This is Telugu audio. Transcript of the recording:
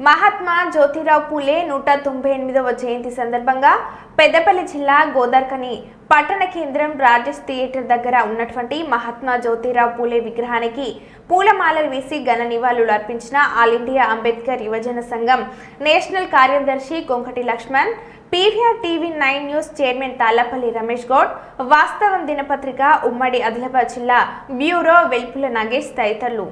మహాత్మా జ్యోతిరావు పూలే నూట తొంభై ఎనిమిదవ జయంతి సందర్భంగా పెద్దపల్లి జిల్లా గోదార్కని పట్టణ కేంద్రం రాజేష్ థియేటర్ దగ్గర ఉన్నటువంటి మహాత్మా జ్యోతిరావు పూలే విగ్రహానికి పూలమాలలు వేసి ఘన నివాళులు అర్పించిన ఆల్ ఇండియా అంబేద్కర్ యువజన సంఘం నేషనల్ కార్యదర్శి Konkati Laxman PVR TV nine news chairman Thallapalli Ramesh Goud Vaasthavam దినపత్రిక ఉమ్మడి ఆదిలాబాద్ జిల్లా బ్యూరో వెల్పుల నాగేష్ తదితరులు.